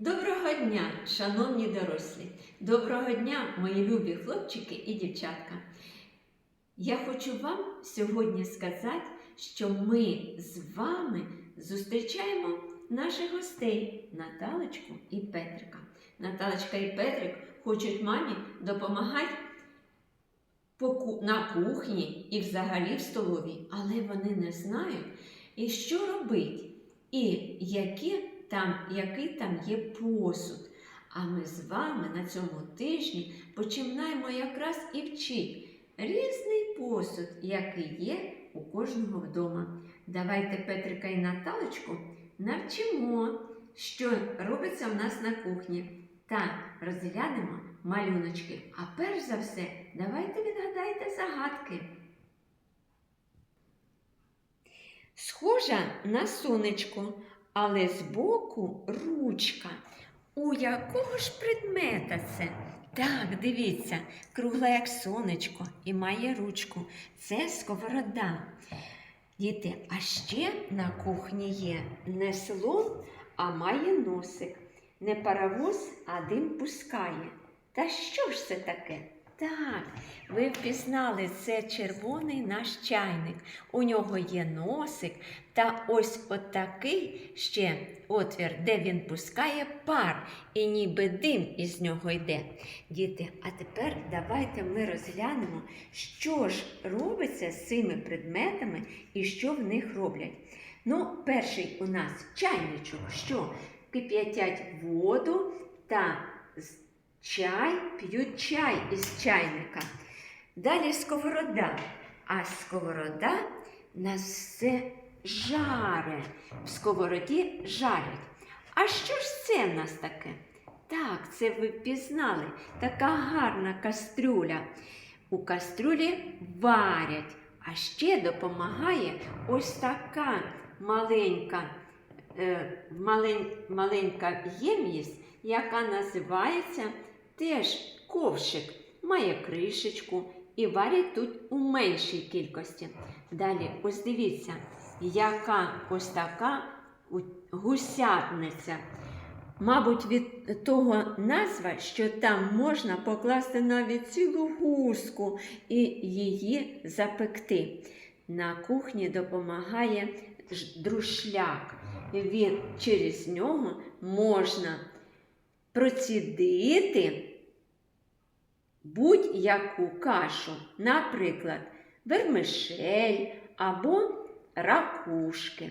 Доброго дня, шановні дорослі! Доброго дня, мої любі хлопчики і дівчатка! Я хочу вам сьогодні сказати, що ми з вами зустрічаємо наших гостей Наталочку і Петрика. Наталочка і Петрик хочуть мамі допомагати на кухні і взагалі в столовій, але вони не знають, і що робити, і які там, який там є посуд. А ми з вами на цьому тижні починаємо якраз і вчити різний посуд, який є у кожного вдома. Давайте Петрика і Наталочку навчимо, що робиться в нас на кухні, та розглянемо малюночки. А перш за все, давайте відгадайте загадки. Схожа на сонечко, але збоку ручка. У якого ж предмета це? Так, дивіться, кругла як сонечко і має ручку. Це сковорода. Діти, а ще на кухні є не слон, а має носик. Не паровоз, а дим пускає. Та що ж це таке? Так, ви впізнали, це червоний наш чайник. У нього є носик та ось отакий ще отвір, де він пускає пар, і ніби дим із нього йде. Діти, а тепер давайте ми розглянемо, що ж робиться з цими предметами і що в них роблять. Ну, перший у нас чайничок, що кип'ятять воду та чай, п'ють чай із чайника. Далі сковорода. А сковорода нас все жаре. В сковороді жарять. А що ж це в нас таке? Так, це ви впізнали. Така гарна кастрюля. У кастрюлі варять, а ще допомагає ось така маленька, е, малень, маленька ємність, яка називається теж ковшик. Має кришечку і варять тут у меншій кількості. Далі, ось дивіться, яка ось така гусятниця. Мабуть, від того назва, що там можна покласти навіть цілу гуску і її запекти. На кухні допомагає друшляк. Він через нього можна процідити будь-яку кашу, наприклад, вермишель або ракушки.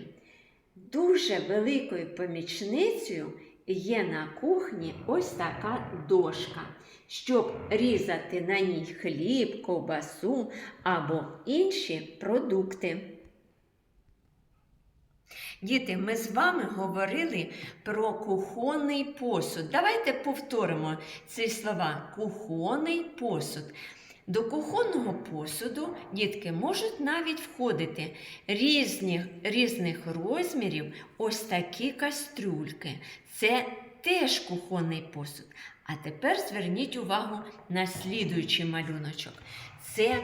Дуже великою помічницею є на кухні ось така дошка, щоб різати на ній хліб, ковбасу або інші продукти. Діти, ми з вами говорили про кухонний посуд. Давайте повторимо ці слова. Кухонний посуд. До кухонного посуду дітки можуть навіть входити різні, різних розмірів ось такі кастрюльки. Це теж кухонний посуд. А тепер зверніть увагу на слідуючий малюночок. Це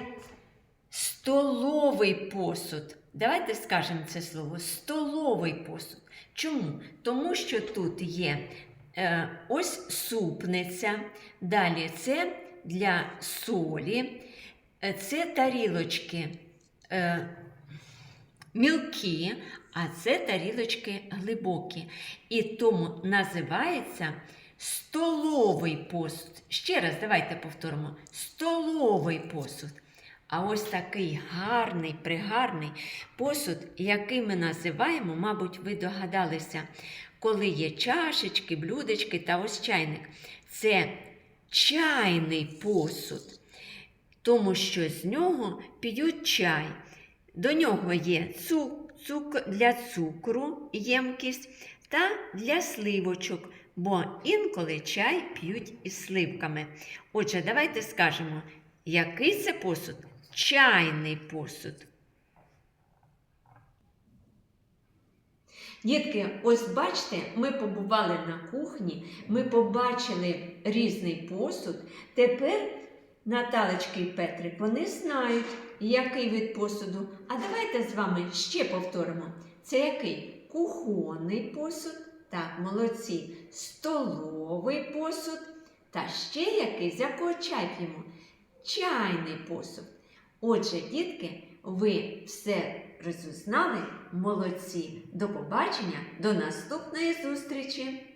столовий посуд. Давайте скажемо це слово столовий посуд. Чому? Тому що тут є е, ось супниця, далі це для солі, е, це тарілочки е, мілкі, а це тарілочки глибокі. І тому називається столовий посуд. Ще раз давайте повторимо: столовий посуд. А ось такий гарний, пригарний посуд, який ми називаємо, мабуть, ви догадалися, коли є чашечки, блюдечки та ось чайник. Це чайний посуд, тому що з нього п'ють чай. До нього є цук, цук, для цукру ємкість та для сливочок, бо інколи чай п'ють із сливками. Отже, давайте скажемо, який це посуд? Чайний посуд. Дітки, ось бачите, ми побували на кухні, ми побачили різний посуд. Тепер Наталечки і Петрик, вони знають, який вид посуду. А давайте з вами ще повторимо. Це який? Кухонний посуд Так, молодці. Столовий посуд та ще який, з якого чай п'ємо? Чайний посуд. Отже, дітки, ви все розузнали? Молодці. До побачення, до наступної зустрічі!